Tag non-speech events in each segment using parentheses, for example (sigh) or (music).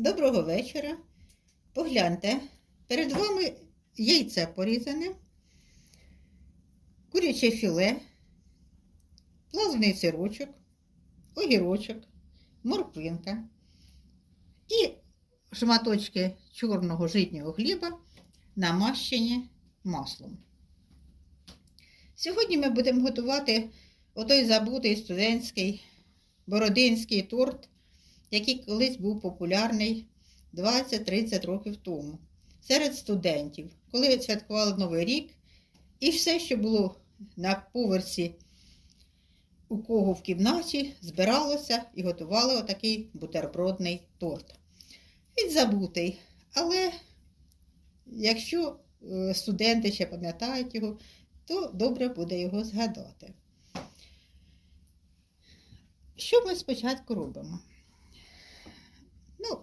Доброго вечора. Погляньте, перед вами яйце порізане, куряче філе, плавлений сирочок, огірочок, морквинка і шматочки чорного житнього хліба, намащені маслом. Сьогодні ми будемо готувати отой забутий студентський бородинський торт, який колись був популярний 20-30 років тому серед студентів, коли святкували Новий рік, і все, що було на поверсі у кого в кімнаті, збиралося і готували отакий бутербродний торт. Він забутий, але якщо е, студенти ще пам'ятають його, то добре буде його згадати. Що ми спочатку робимо? Ну,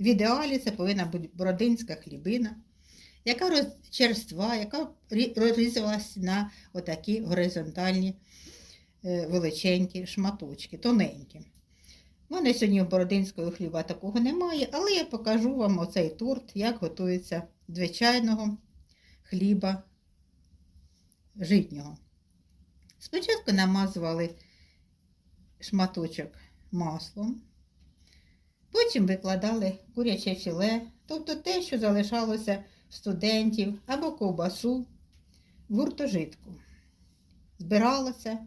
в ідеалі це повинна бути бородинська хлібина, яка роз... черства, яка рі- розрізалась на отакі горизонтальні е, величенькі шматочки, тоненькі. У мене сьогодні бородинського хліба такого немає, але я покажу вам оцей торт, як готується звичайного хліба житнього. Спочатку намазували шматочок маслом, потім викладали куряче філе, тобто те, що залишалося студентів або ковбасу гуртожитку. Збиралося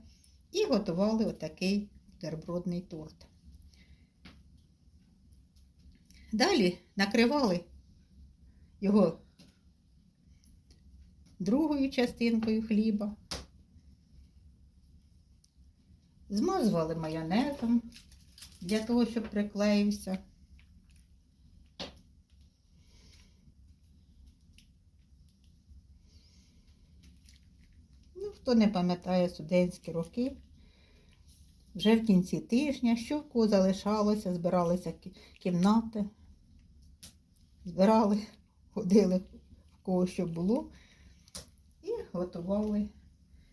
і готували отакий бутербродний торт. Далі накривали його другою частинкою хліба. Змазували майонезом для того, щоб приклеївся. Ну, хто не пам'ятає студентські роки, вже в кінці тижня, що в кого залишалося, збиралися кімнати, збирали, (laughs) ходили в кого що було і готували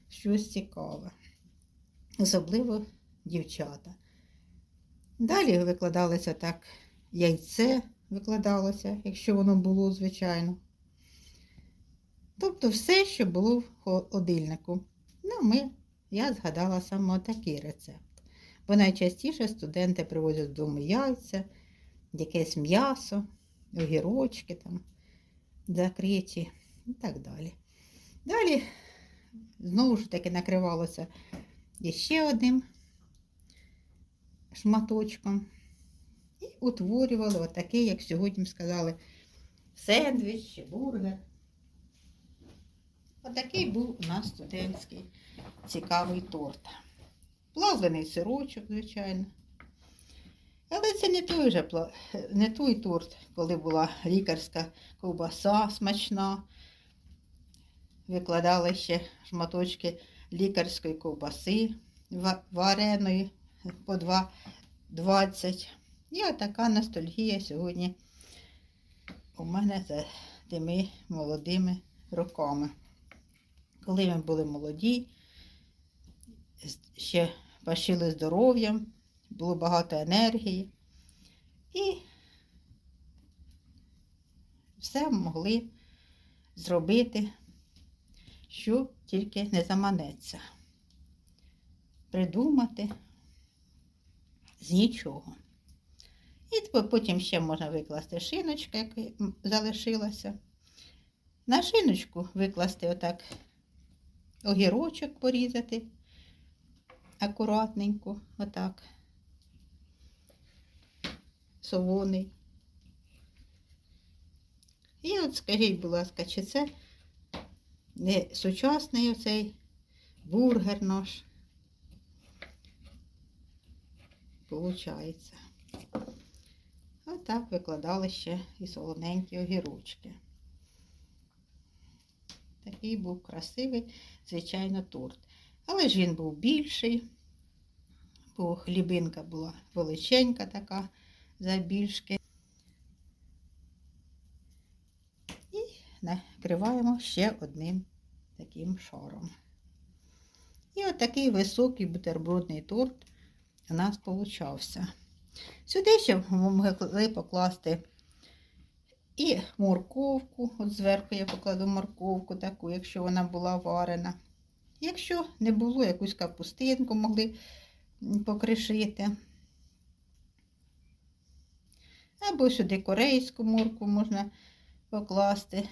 щось цікаве особливо дівчата. Далі викладалося так яйце викладалося, якщо воно було, звичайно. Тобто все, що було в холодильнику. Ну, ми, я згадала саме такий рецепт. Бо найчастіше студенти привозять додому яйця, якесь м'ясо, огірочки там закриті і так далі. Далі знову ж таки накривалося ще одним шматочком. І утворювали отакий, як сьогодні сказали, сендвіч чи бургер. Отакий був у нас студентський цікавий торт. Плавлений сирочок, звичайно. Але це не той, же, не той торт, коли була лікарська ковбаса смачна. Викладали ще шматочки лікарської ковбаси вареної по 2,20. І отака ностальгія сьогодні у мене за тими молодими роками. Коли ми були молоді, ще пашили здоров'ям, було багато енергії і все могли зробити що тільки не заманеться. Придумати з нічого. І потім ще можна викласти шиночку, яка залишилася. На шиночку викласти отак огірочок порізати акуратненько, отак. Солоний. І от скажіть, будь ласка, чи це не сучасний оцей бургер наш. Получається. Отак викладали ще і солоненькі огірочки. Такий був красивий, звичайно, торт. Але ж він був більший, бо хлібинка була величенька така забільшки. накриваємо ще одним таким шаром. І от такий високий бутербродний торт у нас получався. Сюди ще могли покласти і морковку. От зверху я покладу морковку таку, якщо вона була варена. Якщо не було, якусь капустинку могли покришити. Або сюди корейську морку можна покласти,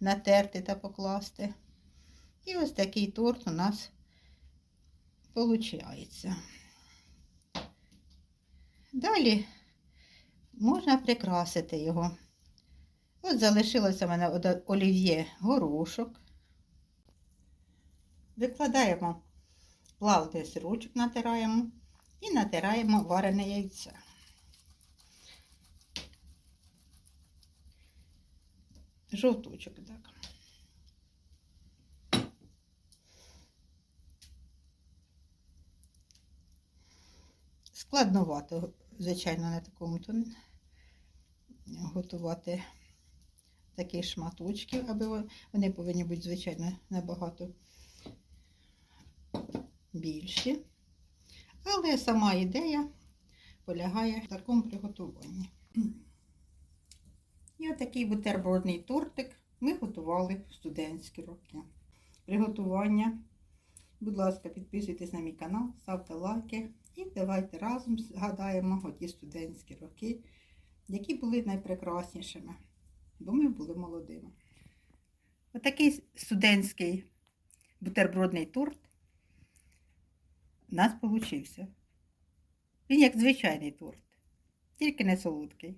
натерти та покласти. І ось такий торт у нас виходить. Далі можна прикрасити його. От залишилося в мене ода- олів'є горошок. Викладаємо плавлений сирочок, натираємо і натираємо варене яйце. Жовточок, так. Складновато, звичайно, на такому то готувати такі шматочки, аби вони повинні бути, звичайно, набагато більші. Але сама ідея полягає в такому приготуванні. І отакий бутербродний тортик ми готували в студентські роки. Приготування. Будь ласка, підписуйтесь на мій канал, ставте лайки і давайте разом згадаємо оті студентські роки, які були найпрекраснішими, бо ми були молодими. Отакий студентський бутербродний торт у нас получився. Він як звичайний торт, тільки не солодкий.